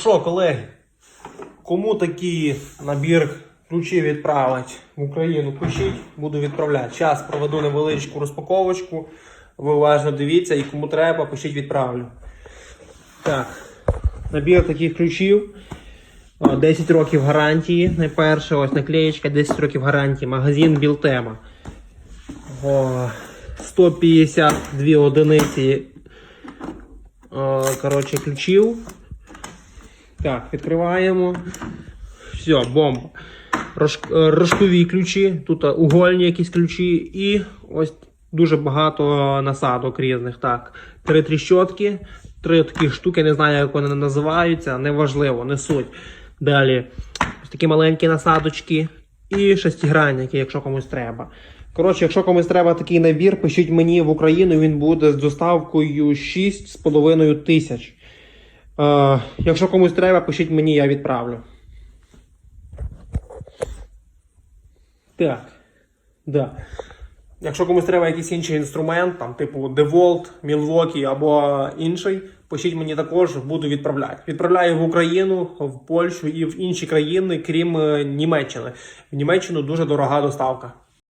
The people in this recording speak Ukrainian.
що, колеги, кому такий набір ключів відправити в Україну, пишіть, буду відправляти. Зараз проведу невеличку розпаковочку. Ви уважно дивіться і кому треба, пишіть відправлю. Так, набір таких ключів. 10 років гарантії. Найперше, ось наклеєчка, 10 років гарантії. Магазин Білтема. 152 одиниці коротше, ключів. Так, відкриваємо. Все, бомба. Рож- е, Рожкові ключі, тут е, угольні якісь ключі і ось дуже багато насадок різних. Так, три тріщотки, три такі штуки, не знаю, як вони називаються, неважливо, не суть. Далі ось такі маленькі насадочки і шестигранники, якщо комусь треба. Коротше, якщо комусь треба такий набір, пишіть мені в Україну, він буде з доставкою 6,5 тисяч. Е, якщо комусь треба, пишіть мені, я відправлю. Так. Да. Якщо комусь треба якийсь інший інструмент, там, типу DeWalt, Milwaukee або інший, пишіть мені також, буду відправляти. Відправляю в Україну, в Польщу і в інші країни, крім е, Німеччини. В Німеччину дуже дорога доставка.